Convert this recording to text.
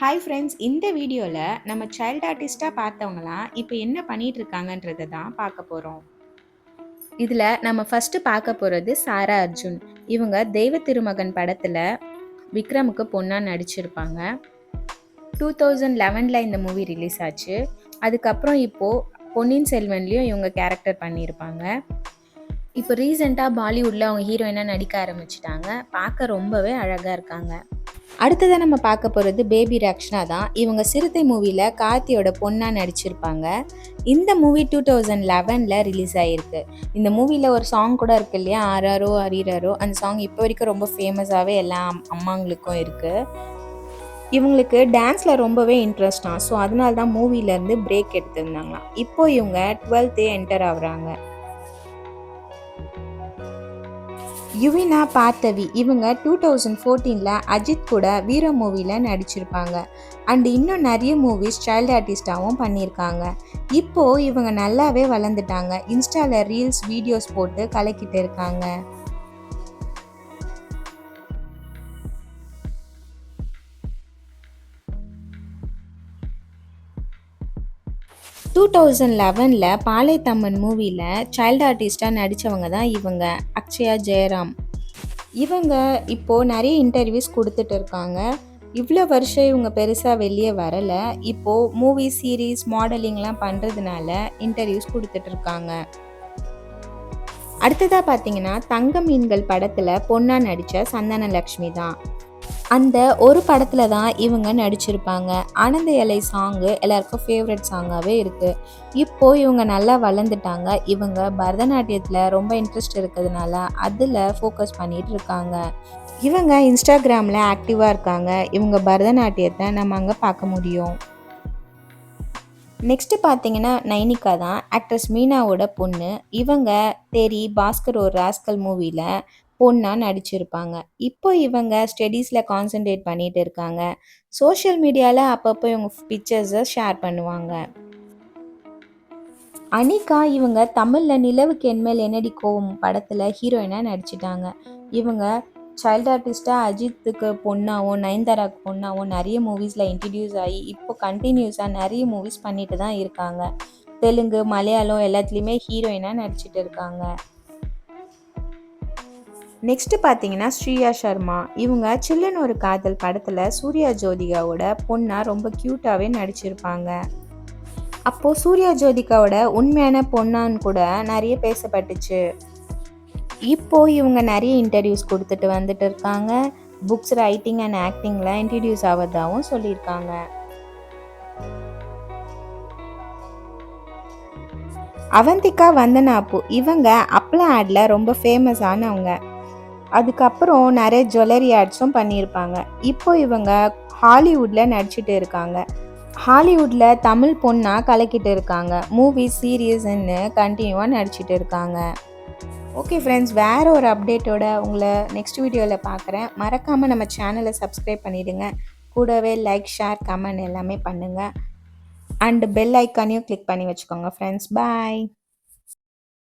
Hi friends இந்த வீடியோவில் நம்ம சைல்ட் ஆர்டிஸ்ட்டாக பார்த்தவங்களாம் இப்போ என்ன பண்ணிகிட்டு இருக்காங்கன்றதை தான் பார்க்க போகிறோம் இதில் நம்ம ஃபஸ்ட்டு பார்க்க போகிறது சாரா அர்ஜுன். இவங்க தெய்வ திருமகன் படத்தில் விக்ரமுக்கு பொண்ணாக நடிச்சிருப்பாங்க. டூ தௌசண்ட் லெவனில் இந்த மூவி ரிலீஸ் ஆச்சு. அதுக்கப்புறம் இப்போது பொன்னியின் செல்வன்லேயும் இவங்க கேரக்டர் பண்ணியிருப்பாங்க. இப்போ ரீசெண்டாக பாலிவுட்டில் அவங்க ஹீரோயினாக நடிக்க ஆரம்பிச்சிட்டாங்க பார்க்க ரொம்பவே அழகாக இருக்காங்க. அடுத்ததாக நம்ம பார்க்க போகிறது பேபி ரக்ஷனா தான். இவங்க சிறுத்தை மூவியில் கார்த்தியோட பொண்ணாக நடிச்சிருப்பாங்க. இந்த மூவி டூ தௌசண்ட் லெவனில் ரிலீஸ் ஆகிருக்கு இந்த மூவியில் ஒரு சாங் கூட இருக்கு இல்லையா? ஆராரோ அரிராரோ அந்த சாங் இப்போ வரைக்கும் ரொம்ப ஃபேமஸாகவே எல்லா அம்மாங்களுக்கும் இருக்குது இவங்களுக்கு டான்ஸில் ரொம்பவே இன்ட்ரெஸ்டாக ஸோ அதனால தான் மூவிலேருந்து பிரேக் எடுத்திருந்தாங்களாம். இப்போ இவங்க டுவெல்த்தே என்டர் ஆகுறாங்க. யுவினா பார்த்தவி இவங்க டூ தௌசண்ட் ஃபோர்டீனில் அஜித் கூட வீர மூவியில் நடிச்சிருப்பாங்க. அண்ட் இன்னும் நிறைய மூவிஸ் சைல்டு ஆர்டிஸ்டாகவும் பண்ணியிருக்காங்க. இப்போது இவங்க நல்லாவே வளர்ந்துட்டாங்க. இன்ஸ்டாவில் ரீல்ஸ் வீடியோஸ் போட்டு கலக்கிட்டு இருக்காங்க. டூ தௌசண்ட் லெவனில் பாலைத்தம்மன் மூவியில் சைல்டு ஆர்டிஸ்டாக நடித்தவங்க தான் இவங்க அக்ஷயா ஜெயராம். இவங்க இப்போது நிறைய இன்டர்வியூஸ் கொடுத்துட்டு இருக்காங்க. இவ்வளோ வருஷம் இவங்க பெருசாக வெளியே வரலை. இப்போது மூவி சீரீஸ் மாடலிங்லாம் பண்ணுறதுனால இன்டர்வியூஸ் கொடுத்துட்டு இருக்காங்க. அடுத்ததாக பார்த்தீங்கன்னா தங்க மீன்கள் படத்தில் பொண்ணாக நடித்த சந்தன லக்ஷ்மி தான். அந்த ஒரு படத்தில் தான் இவங்க நடிச்சிருப்பாங்க. ஆனந்த இலை சாங்கு எல்லாருக்கும் ஃபேவரட் சாங்காகவே இருக்குது இப்போது இவங்க நல்லா வளர்ந்துட்டாங்க. இவங்க பரதநாட்டியத்தில் ரொம்ப இன்ட்ரெஸ்ட் இருக்கிறதுனால அதில் ஃபோக்கஸ் பண்ணிகிட்டு இருக்காங்க. இவங்க இன்ஸ்டாகிராமில் ஆக்டிவாக இருக்காங்க. இவங்க பரதநாட்டியத்தை நம்ம அங்கே பார்க்க முடியும். நெக்ஸ்ட்டு பார்த்தீங்கன்னா நைனிகா தான். ஆக்ட்ரஸ் மீனாவோட பொண்ணு. இவங்க தேரி பாஸ்கர் ஒரு ராஸ்கல் மூவியில் பொண்ணாக நடிச்சிருப்பாங்க. இப்போ இவங்க ஸ்டடீஸில் கான்சென்ட்ரேட் பண்ணிட்டு இருக்காங்க. சோஷியல் மீடியாவில் அப்பப்போ இவங்க பிக்சர்ஸை ஷேர் பண்ணுவாங்க. அனிகா இவங்க தமிழில் நிலவுக்கு என்மேல் என்னடி கோவம்? படத்தில் ஹீரோயினாக நடிச்சிட்டாங்க. இவங்க சைல்ட் ஆர்டிஸ்ட்டாக அஜித்துக்கு பொண்ணாகவும் நயன்தாராக்கு பொண்ணாகவும் நிறைய மூவிஸில் இன்ட்ரடியூஸ் ஆகி இப்போ கண்டினியூஸாக நிறைய மூவிஸ் பண்ணிட்டு தான் இருக்காங்க. தெலுங்கு மலையாளம் எல்லாத்துலேயுமே ஹீரோயினாக நடிச்சிட்டு இருக்காங்க. நெக்ஸ்ட்டு பார்த்தீங்கன்னா ஸ்ரீயா சர்மா இவங்க சில்லுன்னு ஒரு காதல் படத்தில் சூர்யா ஜோதிகாவோட பொண்ணாக ரொம்ப க்யூட்டாகவே நடிச்சிருப்பாங்க. அப்போது சூர்யா ஜோதிகாவோட உண்மையான பொண்ணான்னு கூட நிறைய பேசப்பட்டுச்சு. இப்போ இவங்க நிறைய இன்டர்வியூஸ் கொடுத்துட்டு வந்துட்டு இருக்காங்க. புக்ஸ் ரைட்டிங் அண்ட் ஆக்டிங்கில் இன்ட்ரடியூஸ் ஆவதாகவும் சொல்லியிருக்காங்க. அவந்திகா வந்தனாப்பு இவங்க அப்பள ஆடில் ரொம்ப ஃபேமஸ் ஆனவங்க. அதுக்கப்புறம் நிறைய ஜுவல்லரி ஆட்ஸும் பண்ணியிருப்பாங்க. இப்போ இவங்க ஹாலிவுட்டில் நடிச்சிட்டு இருக்காங்க. ஹாலிவுட்டில் தமிழ் பொண்ணாக கலக்கிட்டு இருக்காங்க. மூவி சீரியஸ்ன்னு கண்டினியூவாக நடிச்சிட்டு இருக்காங்க. ஓகே ஃப்ரெண்ட்ஸ் வேறு ஒரு அப்டேட்டோட உங்களை நெக்ஸ்ட் வீடியோவில் பார்க்குறேன் மறக்காமல் நம்ம சேனலை சப்ஸ்கிரைப் பண்ணிவிடுங்க கூடவே லைக் ஷேர் கமெண்ட் எல்லாமே பண்ணுங்கள் அண்டு பெல் ஐக்கானையும் கிளிக் பண்ணி வச்சுக்கோங்க ஃப்ரெண்ட்ஸ் பாய்